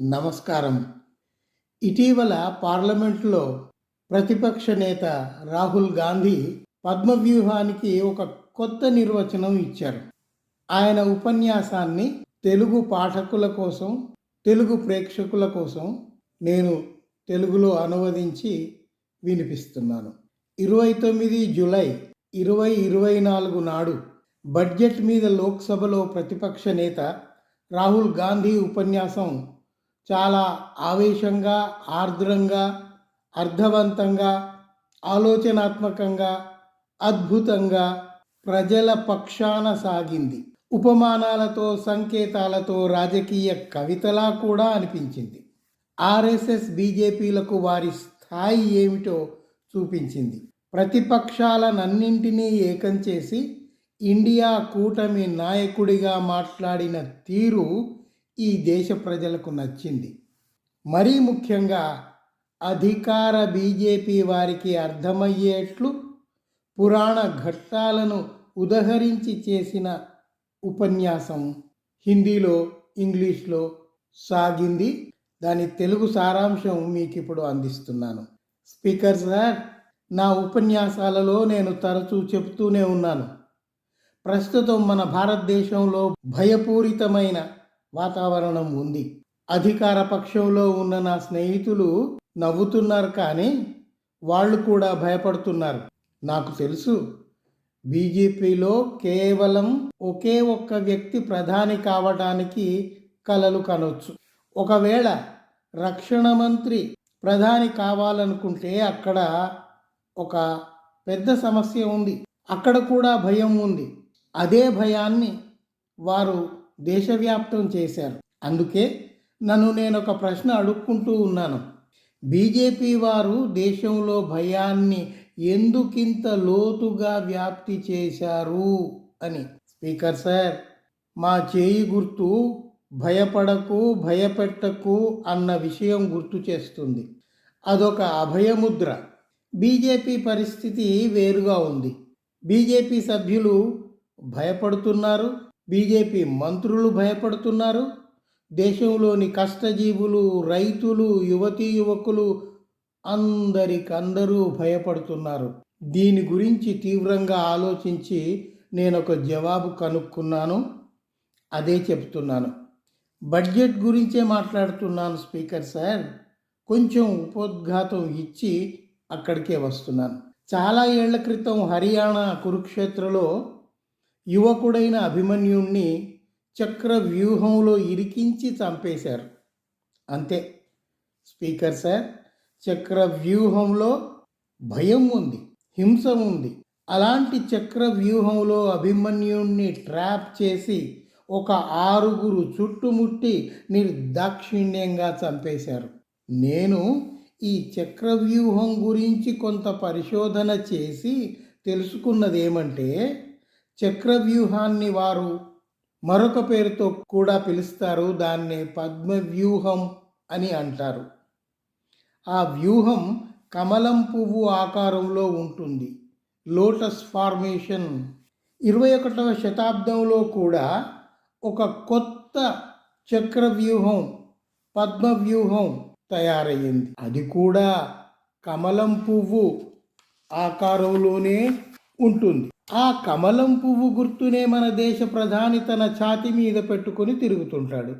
నమస్కారం. ఇటీవల పార్లమెంట్లో ప్రతిపక్ష నేత రాహుల్ గాంధీ పద్మవ్యూహానికి ఒక కొత్త నిర్వచనం ఇచ్చారు. ఆయన ఉపన్యాసాన్ని తెలుగు పాఠకుల కోసం తెలుగు ప్రేక్షకుల కోసం నేను తెలుగులో అనువదించి వినిపిస్తున్నాను. ఇరవై తొమ్మిది జులై ఇరవై ఇరవై నాలుగు నాడు బడ్జెట్ మీద లోక్సభలో ప్రతిపక్ష నేత రాహుల్ గాంధీ ఉపన్యాసం చాలా ఆవేశంగా ఆర్ద్రంగా అర్థవంతంగా ఆలోచనాత్మకంగా అద్భుతంగా ప్రజల పక్షాన సాగింది. ఉపమానాలతో సంకేతాలతో రాజకీయ కవితలా కూడా అనిపించింది. ఆర్ఎస్ఎస్ బీజేపీలకు వారి స్థాయి ఏమిటో చూపించింది. ప్రతిపక్షాలనన్నింటినీ ఏకం చేసి ఇండియా కూటమి నాయకుడిగా మాట్లాడిన తీరు ఈ దేశ ప్రజలకు నచ్చింది. మరీ ముఖ్యంగా అధికార బీజేపీ వారికి అర్థమయ్యేట్లు పురాణ ఘట్టాలను ఉదహరించి చేసిన ఉపన్యాసం హిందీలో ఇంగ్లీష్లో సాగింది. దాని తెలుగు సారాంశం మీకు ఇప్పుడు అందిస్తున్నాను. స్పీకర్ సార్ నా ఉపన్యాసాలలో నేను తరచూ చెప్తూనే ఉన్నాను. ప్రస్తుతం మన భారతదేశంలో భయపూరితమైన వాతావరణం ఉంది. అధికార పక్షంలో ఉన్న నా స్నేహితులు నవ్వుతున్నారు కానీ వాళ్ళు కూడా భయపడుతున్నారు. నాకు తెలుసు. బీజేపీలో కేవలం ఒకే ఒక్క వ్యక్తి ప్రధాని కావడానికి కలలు కనొచ్చు. ఒకవేళ రక్షణ మంత్రి ప్రధాని కావాలనుకుంటే అక్కడ ఒక పెద్ద సమస్య ఉంది. అక్కడ కూడా భయం ఉంది. అదే భయాన్ని వారు దేశవ్యాప్తం చేశారు. అందుకే నన్ను నేను ఒక ప్రశ్న అడుక్కుంటూ ఉన్నాను. బీజేపీ వారు దేశంలో భయాన్ని ఎందుకింత లోతుగా వ్యాప్తి చేశారు అని. స్పీకర్ సార్ మా చేయి గుర్తు భయపడకు భయపెట్టకు అన్న విషయం గుర్తు చేస్తుంది. అదొక అభయముద్ర. బీజేపీ పరిస్థితి వేరుగా ఉంది. బీజేపీ సభ్యులు భయపడుతున్నారు బీజేపీ మంత్రులు భయపడుతున్నారు. దేశంలోని కష్టజీవులు రైతులు యువతీ యువకులు అందరికందరూ భయపడుతున్నారు. దీని గురించి తీవ్రంగా ఆలోచించి నేను ఒక జవాబు కనుక్కున్నాను. అదే చెప్తున్నాను బడ్జెట్ గురించే మాట్లాడుతున్నాను స్పీకర్ సార్. కొంచెం ఉపోద్ఘాతం ఇచ్చి అక్కడికే వస్తున్నాను. చాలా ఏళ్ళ క్రితం హర్యానా కురుక్షేత్రలో యువకుడైన అభిమన్యుణ్ణి చక్ర వ్యూహంలో ఇరికించి చంపేశారు. అంతే. స్పీకర్ సార్ చక్ర వ్యూహంలో భయం ఉంది హింస ఉంది. అలాంటి చక్ర వ్యూహంలో అభిమన్యుణ్ణి ట్రాప్ చేసి ఒక ఆరుగురు చుట్టుముట్టి నిర్దాక్షిణ్యంగా చంపేశారు. నేను ఈ చక్రవ్యూహం గురించి కొంత పరిశోధన చేసి తెలుసుకున్నదేమంటే చక్రవ్యూహాన్ని వారు మరొక పేరుతో కూడా పిలుస్తారు దాన్ని పద్మవ్యూహం అని అంటారు. ఆ వ్యూహం కమలం పువ్వు ఆకారంలో ఉంటుంది. లోటస్ ఫార్మేషన్ ఇరవై ఒకటవ శతాబ్దంలో కూడా ఒక కొత్త చక్రవ్యూహం పద్మవ్యూహం తయారయ్యింది. అది కూడా కమలం పువ్వు ఆకారంలోనే ఉంటుంది. ఆ కమలం పువ్వు గుర్తునే మన దేశ ప్రధాని తన ఛాతి మీద పెట్టుకొని తిరుగుతుంటాడు.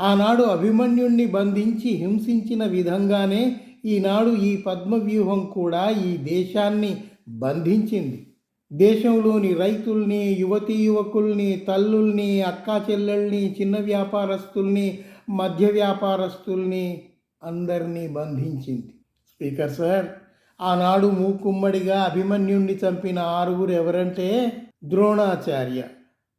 ఆనాడు అభిమన్యుణ్ణి బంధించి హింసించిన విధంగానే ఈనాడు ఈ పద్మవ్యూహం కూడా ఈ దేశాన్ని బంధించింది. దేశంలోని రైతుల్ని యువతీ యువకుల్ని తల్లుల్ని అక్కా చెల్లెల్ని చిన్న వ్యాపారస్తుల్ని మధ్య వ్యాపారస్తుల్ని అందరినీ బంధించింది. స్పీకర్ సార్ ఆనాడు మూకుమ్మడిగా అభిమన్యుణ్ణి చంపిన ఆరుగురు ఎవరంటే ద్రోణాచార్య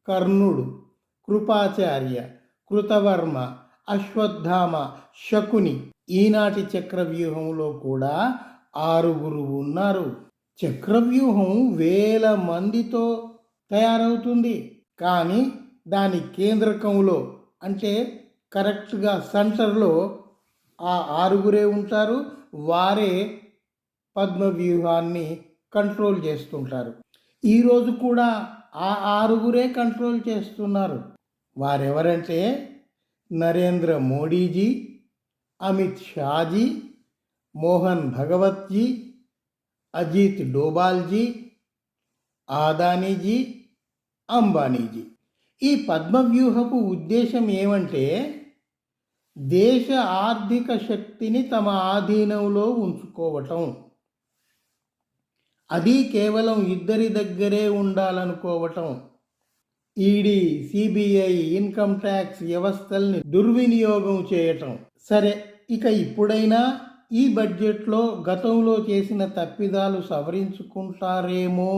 కర్ణుడు కృపాచార్య కృతవర్మ అశ్వత్థామ శకుని. ఈనాటి చక్రవ్యూహంలో కూడా ఆరుగురు ఉన్నారు. చక్రవ్యూహం వేల మందితో తయారవుతుంది. కానీ దాని కేంద్రకంలో అంటే కరెక్ట్గా సెంటర్లో ఆ ఆరుగురే ఉంటారు. వారే పద్మవ్యూహాన్ని కంట్రోల్ చేస్తుంటారు. ఈరోజు కూడా ఆ ఆరుగురే కంట్రోల్ చేస్తున్నారు. వారెవరంటే నరేంద్ర మోడీజీ అమిత్ షాజీ మోహన్ భగవత్జీ అజిత్ డోబాల్జీ ఆదానీజీ అంబానీజీ. ఈ పద్మవ్యూహపు ఉద్దేశం ఏమంటే దేశ ఆర్థిక శక్తిని తమ ఆధీనంలో ఉంచుకోవటం. అది కేవలం ఇద్దరి దగ్గరే ఉండాలనుకోవటం. ఈడీ సిబిఐ ఇన్కమ్ ట్యాక్స్ వ్యవస్థల్ని దుర్వినియోగం చేయటం. సరే ఇక ఇప్పుడైనా ఈ బడ్జెట్లో గతంలో చేసిన తప్పిదాలు సవరించుకుంటారేమో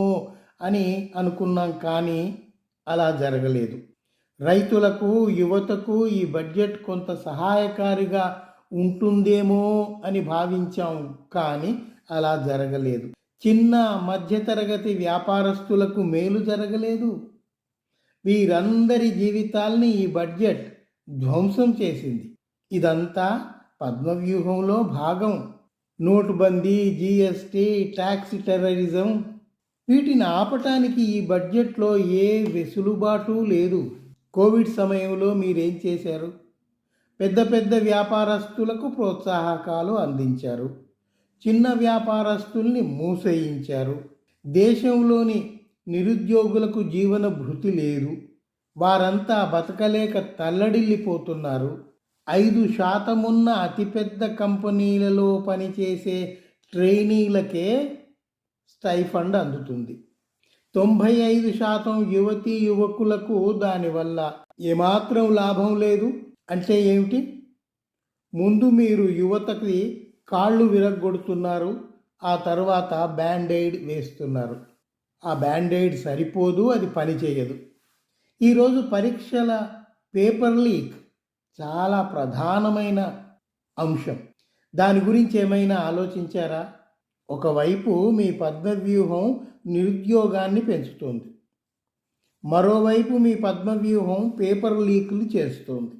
అని అనుకున్నాం కానీ అలా జరగలేదు. రైతులకు యువతకు ఈ బడ్జెట్ కొంత సహాయకారిగా ఉంటుందేమో అని భావించాం కానీ అలా జరగలేదు. చిన్న మధ్యతరగతి వ్యాపారస్తులకు మేలు జరగలేదు. వీరందరి జీవితాల్ని ఈ బడ్జెట్ ధ్వంసం చేసింది. ఇదంతా పద్మవ్యూహంలో భాగం. నోటుబందీ జీఎస్టీ ట్యాక్స్ టెర్రరిజం వీటిని ఆపటానికి ఈ బడ్జెట్లో ఏ వెసులుబాటు లేదు. కోవిడ్ సమయంలో మీరేం చేశారు? పెద్ద పెద్ద వ్యాపారస్తులకు ప్రోత్సాహకాలు అందించారు. చిన్న వ్యాపారస్తుల్ని మూసేయించారు. దేశంలోని నిరుద్యోగులకు జీవన భృతి లేదు. వారంతా బతకలేక తల్లడిల్లిపోతున్నారు. ఐదు శాతమున్న అతిపెద్ద కంపెనీలలో పనిచేసే ట్రైనీలకే స్టైఫండ్ అందుతుంది. తొంభై ఐదు శాతం యువతీ యువకులకు దానివల్ల ఏమాత్రం లాభం లేదు. అంటే ఏమిటి? ముందు మీరు యువతకి కాళ్ళు విరగ్గొడుతున్నారు. ఆ తర్వాత బ్యాండైడ్ వేస్తున్నారు. ఆ బ్యాండైడ్ సరిపోదు అది పనిచేయదు ఈరోజు పరీక్షల పేపర్ లీక్ చాలా ప్రధానమైన అంశం. దాని గురించి ఏమైనా ఆలోచించారా? ఒకవైపు మీ పద్మవ్యూహం నిరుద్యోగాన్ని పెంచుతోంది. మరోవైపు మీ పద్మవ్యూహం పేపర్ లీకులు చేస్తోంది.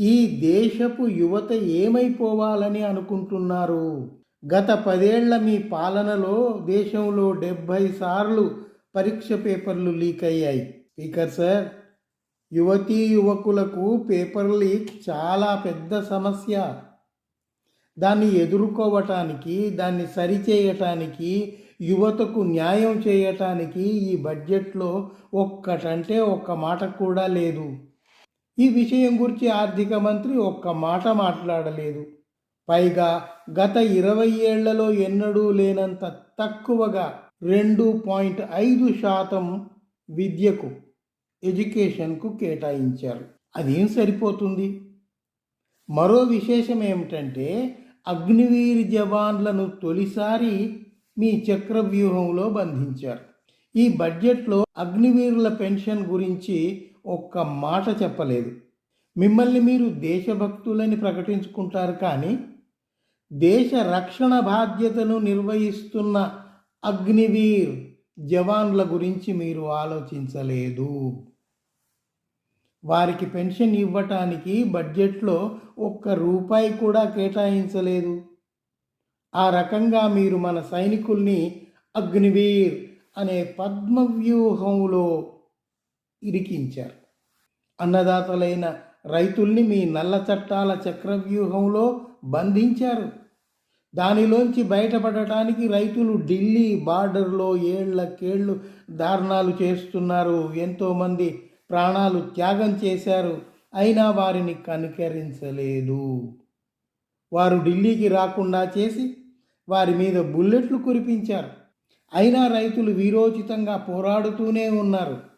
ఈ దేశపు యువత ఏమైపోవాలని అనుకుంటున్నారు? గత పదేళ్ళ మీ పాలనలో దేశంలో డెబ్భై సార్లు పరీక్ష పేపర్లు లీక్ అయ్యాయి. స్పీకర్ సార్ యువతీ యువకులకు పేపర్ లీక్ చాలా పెద్ద సమస్య. దాన్ని ఎదుర్కోవటానికి దాన్ని సరిచేయటానికి యువతకు న్యాయం చేయటానికి ఈ బడ్జెట్లో ఒక్కటంటే ఒక్క మాట కూడా లేదు. ఈ విషయం గురించి ఆర్థిక మంత్రి ఒక్క మాట మాట్లాడలేదు. పైగా గత ఇరవై ఏళ్ళలో ఎన్నడూ లేనంత తక్కువగా రెండు పాయింట్ ఐదు శాతం విద్యకు ఎడ్యుకేషన్కు కేటాయించారు. అదేం సరిపోతుంది? మరో విశేషం ఏమిటంటే అగ్నివీర్ జవాన్లను తొలిసారి మీ చక్రవ్యూహంలో బంధించారు. ఈ బడ్జెట్లో అగ్నివీరుల పెన్షన్ గురించి ఒక్క మాట చెప్పలేదు. మిమ్మల్ని మీరు దేశభక్తులని ప్రకటించుకుంటారు కానీ దేశ రక్షణ బాధ్యతను నిర్వహిస్తున్న అగ్నివీర్ జవాన్ల గురించి మీరు ఆలోచించలేదు. వారికి పెన్షన్ ఇవ్వటానికి బడ్జెట్లో ఒక్క రూపాయి కూడా కేటాయించలేదు. ఆ రకంగా మీరు మన సైనికుల్ని అగ్నివీర్ అనే పద్మవ్యూహంలో ఇరికించారు. అన్నదాతలైన రైతుల్ని మీ నల్ల చట్టాల చక్రవ్యూహంలో బంధించారు. దానిలోంచి బయటపడటానికి రైతులు ఢిల్లీ బార్డర్లో ఏళ్ళకేళ్ళు దారుణాలు చేస్తున్నారు. ఎంతోమంది ప్రాణాలు త్యాగం చేశారు. అయినా వారిని కనికరించలేదు. వారు ఢిల్లీకి రాకుండా చేసి వారి మీద బుల్లెట్లు కురిపించారు. అయినా రైతులు వీరోచితంగా పోరాడుతూనే ఉన్నారు.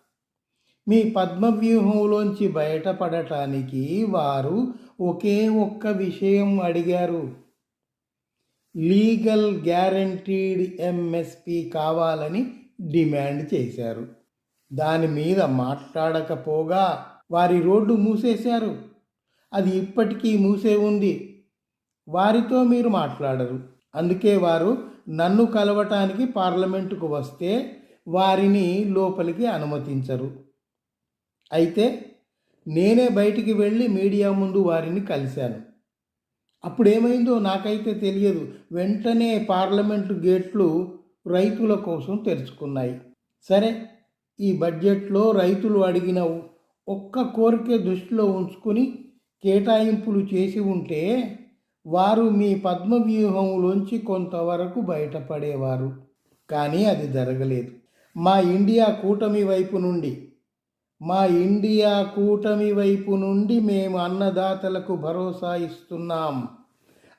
మీ పద్మవ్యూహంలోంచి బయటపడటానికి వారు ఒకే ఒక్క విషయం అడిగారు. లీగల్ గ్యారంటీడ్ ఎంఎస్పి కావాలని డిమాండ్ చేశారు. దాని మీద మాట్లాడకపోగా వారి రోడ్డు మూసేశారు. అది ఇప్పటికీ మూసే ఉంది. వారితో మీరు మాట్లాడరు. అందుకే వారు నన్ను కలవటానికి పార్లమెంటుకు వస్తే వారిని లోపలికి అనుమతించరు. అయితే నేనే బయటికి వెళ్ళి మీడియా ముందు వారిని కలిశాను. అప్పుడేమైందో నాకైతే తెలియదు. వెంటనే పార్లమెంటు గేట్లు రైతుల కోసం తెరుచుకున్నాయి. సరే ఈ బడ్జెట్లో రైతులు అడిగిన ఒక్క కోరికే దృష్టిలో ఉంచుకొని కేటాయింపులు చేసి ఉంటే వారు మీ పద్మవ్యూహంలోంచి కొంతవరకు బయటపడేవారు. కానీ అది జరగలేదు. మా ఇండియా కూటమి వైపు నుండి మా ఇండియా కూటమి వైపు నుండి మేము అన్నదాతలకు భరోసా ఇస్తున్నాం.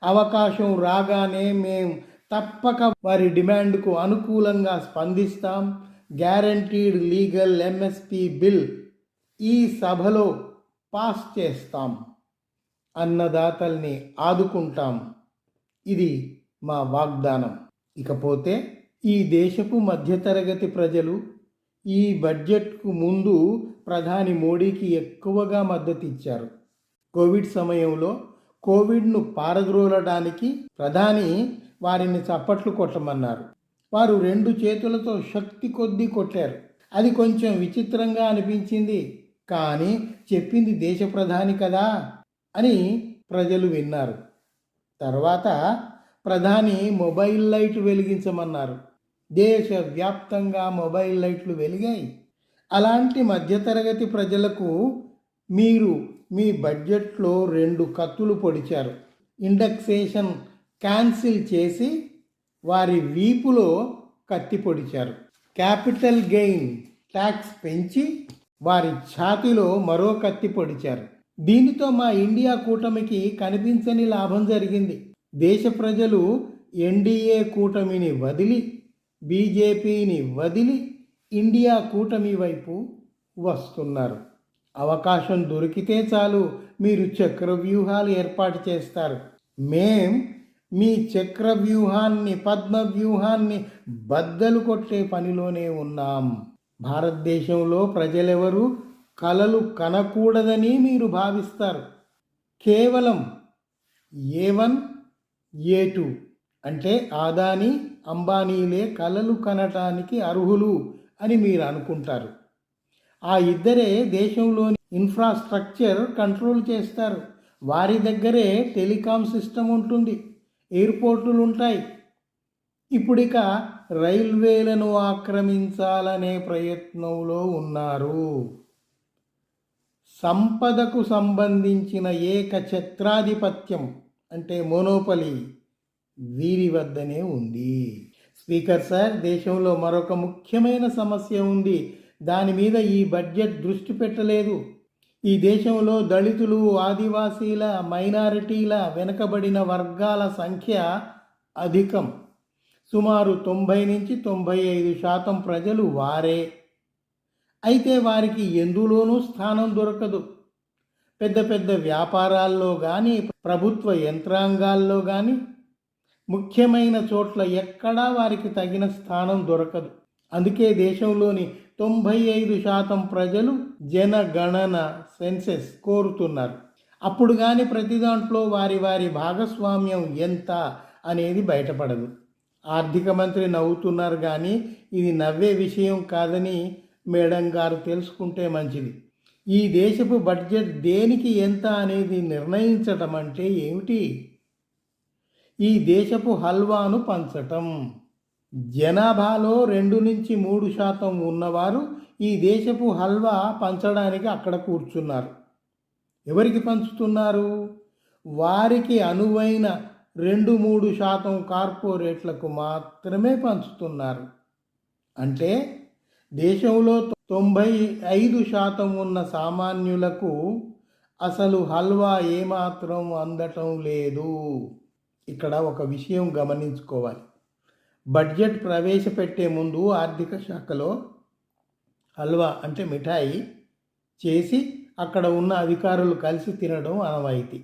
అవకాశం రాగానే మేము తప్పక వారి డిమాండ్కు అనుకూలంగా స్పందిస్తాం. గ్యారంటీడ్ లీగల్ ఎంఎస్పి బిల్ ఈ సభలో పాస్ చేస్తాం. అన్నదాతల్ని ఆదుకుంటాం. ఇది మా వాగ్దానం. ఇకపోతే ఈ దేశపు మధ్యతరగతి ప్రజలు ఈ బడ్జెట్కు ముందు ప్రధాని మోడీకి ఎక్కువగా మద్దతు ఇచ్చారు కోవిడ్ సమయంలో కోవిడ్ను పారద్రోలడానికి ప్రధాని వారిని చప్పట్లు కొట్టమన్నారు. వారు రెండు చేతులతో శక్తి కొద్దీ కొట్టారు. అది కొంచెం విచిత్రంగా అనిపించింది. కానీ చెప్పింది దేశ ప్రధాని కదా అని ప్రజలు విన్నారు. తర్వాత ప్రధాని మొబైల్ లైట్ వెలిగించమన్నారు. దేశవ్యాప్తంగా మొబైల్ లైట్లు వెలిగాయి. అలాంటి మధ్యతరగతి ప్రజలకు మీరు మీ బడ్జెట్లో రెండు కత్తులు పొడిచారు. ఇండెక్సేషన్ క్యాన్సిల్ చేసి వారి వీపులో కత్తి పొడిచారు. క్యాపిటల్ గెయిన్ ట్యాక్స్ పెంచి వారి ఛాతిలో మరో కత్తి పొడిచారు. దీనితో మా ఇండియా కూటమికి కనిపించని లాభం జరిగింది. దేశ ప్రజలు ఎన్డీఏ కూటమిని వదిలి బీజేపీని వదిలి ఇండియా కూటమి వైపు వస్తున్నారు. అవకాశం దొరికితే చాలు మీరు చక్రవ్యూహాలు ఏర్పాటు చేస్తారు. మేం మీ చక్రవ్యూహాన్ని పద్మ వ్యూహాన్ని బద్దలు కొట్టే పనిలోనే ఉన్నాం. భారతదేశంలో ప్రజలెవరూ కలలు కనకూడదని మీరు భావిస్తారు. కేవలం ఏ వన్ ఏ టూ అంటే ఆదాని అంబానీలే కలలు కనటానికి అర్హులు. అని మీరు అనుకుంటారు. ఆ ఇద్దరే దేశంలోని ఇన్ఫ్రాస్ట్రక్చర్ కంట్రోల్ చేస్తారు. వారి దగ్గరే టెలికాం సిస్టమ్ ఉంటుంది. ఎయిర్పోర్టులు ఉంటాయి. ఇప్పుడిక రైల్వేలను ఆక్రమించాలనే ప్రయత్నంలో ఉన్నారు. సంపదకు సంబంధించిన ఏకఛత్రాధిపత్యం అంటే మోనోపలి వీరి వద్దనే ఉంది. స్పీకర్ సార్ దేశంలో మరొక ముఖ్యమైన సమస్య ఉంది. దాని మీద ఈ బడ్జెట్ దృష్టి పెట్టలేదు. ఈ దేశంలో దళితులు ఆదివాసీల మైనారిటీల వెనుకబడిన వర్గాల సంఖ్య అధికం. సుమారు తొంభై నుంచి తొంభై ఐదు శాతం ప్రజలు వారే. అయితే వారికి ఎందులోనూ స్థానం దొరకదు. పెద్ద పెద్ద వ్యాపారాల్లో కానీ ప్రభుత్వ యంత్రాంగాల్లో కానీ ముఖ్యమైన చోట్ల ఎక్కడా వారికి తగిన స్థానం దొరకదు. అందుకే దేశంలోని తొంభై ఐదు శాతం ప్రజలు జనగణన సెన్సెస్ కోరుతున్నారు. అప్పుడు కానీ ప్రతి దాంట్లో వారి వారి భాగస్వామ్యం ఎంత అనేది బయటపడదు. ఆర్థిక మంత్రి నవ్వుతున్నారు కానీ ఇది నవ్వే విషయం కాదని మేడం గారు తెలుసుకుంటే మంచిది. ఈ దేశపు బడ్జెట్ దేనికి ఎంత అనేది నిర్ణయించటం అంటే ఏమిటి? ఈ దేశపు హల్వాను పంచటం. జనాభాలో రెండు నుంచి మూడు శాతం ఉన్నవారు ఈ దేశపు హల్వా పంచడానికి అక్కడ కూర్చున్నారు. ఎవరికి పంచుతున్నారు? వారికి అనువైన రెండు మూడు శాతం కార్పొరేట్లకు మాత్రమే పంచుతున్నారు. అంటే దేశంలో తొంభై ఐదు శాతం ఉన్న సామాన్యులకు అసలు హల్వా ఏమాత్రం అందటం లేదు. ఇక్కడ ఒక విషయం గమనించుకోవాలి. బడ్జెట్ ప్రవేశపెట్టే ముందు ఆర్థిక శాఖలో హల్వా అంటే మిఠాయి చేసి అక్కడ ఉన్న అధికారులు కలిసి తినడం అనవాయితీ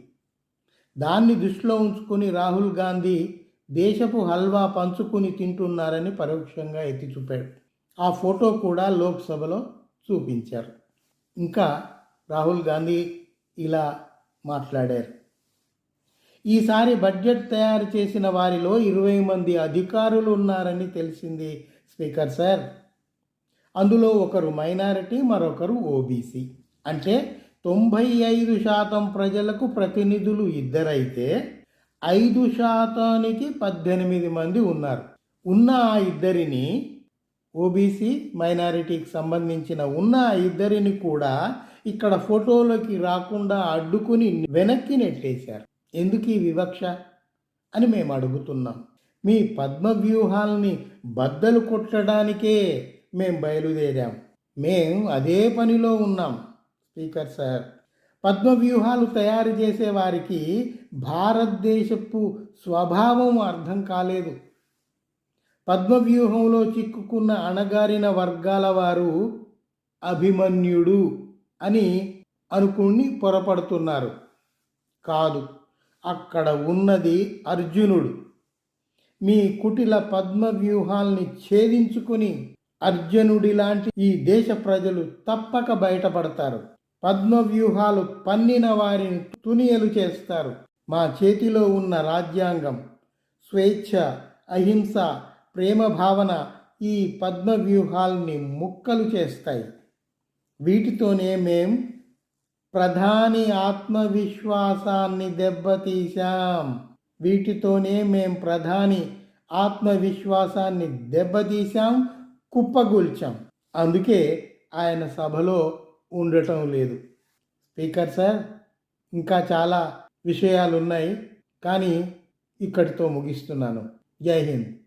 దాన్ని దృష్టిలో ఉంచుకొని రాహుల్ గాంధీ దేశపు హల్వా పంచుకుని తింటున్నారని పరోక్షంగా ఎత్తి చూపాడు. ఆ ఫోటో కూడా లోక్సభలో చూపించారు. ఇంకా రాహుల్ గాంధీ ఇలా మాట్లాడారు. ఈసారి బడ్జెట్ తయారు చేసిన వారిలో ఇరవై మంది అధికారులు ఉన్నారని తెలిసింది స్పీకర్ సార్. అందులో ఒకరు మైనారిటీ మరొకరు ఓబీసీ. అంటే తొంభై ఐదు శాతం ప్రజలకు ప్రతినిధులు ఇద్దరైతే ఐదు శాతానికి పద్దెనిమిది మంది ఉన్నారు. ఉన్న ఆ ఇద్దరిని ఓబీసీ మైనారిటీకి సంబంధించిన ఉన్న ఆ ఇద్దరిని కూడా ఇక్కడ ఫోటోలోకి రాకుండా అడ్డుకుని వెనక్కి నెట్టేశారు. ఎందుకు ఈ వివక్ష అని మేము అడుగుతున్నాం. మీ పద్మ వ్యూహాల్ని బద్దలు కొట్టడానికే మేం బయలుదేరాం. మేం అదే పనిలో ఉన్నాం స్పీకర్ సార్. పద్మ వ్యూహాలు తయారు చేసే వారికి భారతదేశపు స్వభావం అర్థం కాలేదు. పద్మవ్యూహంలో చిక్కుకున్న అణగారిన వర్గాల వారు అభిమన్యుడు అని అనుకుని పొరపడుతున్నారు. కాదు అక్కడ ఉన్నది అర్జునుడు. మీ కుటిల పద్మ వ్యూహాల్ని ఛేదించుకుని అర్జునుడి లాంటి ఈ దేశ ప్రజలు తప్పక బయటపడతారు. పద్మ వ్యూహాలు పన్నిన వారిని తునియలు చేస్తారు. మా చేతిలో ఉన్న రాజ్యాంగం స్వేచ్ఛ అహింస ప్రేమ భావన ఈ పద్మ వ్యూహాల్ని ముక్కలు చేస్తాయి. వీటితోనే మేం ప్రధాని ఆత్మవిశ్వాసాన్ని దెబ్బతీశాం. వీటితోనే మేం ప్రధాని ఆత్మవిశ్వాసాన్ని దెబ్బతీశాం కుప్పగూల్చాం. అందుకే ఆయన సభలో ఉండటం లేదు. స్పీకర్ సార్ ఇంకా చాలా విషయాలు ఉన్నాయి కానీ ఇక్కడితో ముగిస్తున్నాను. జై హింద్.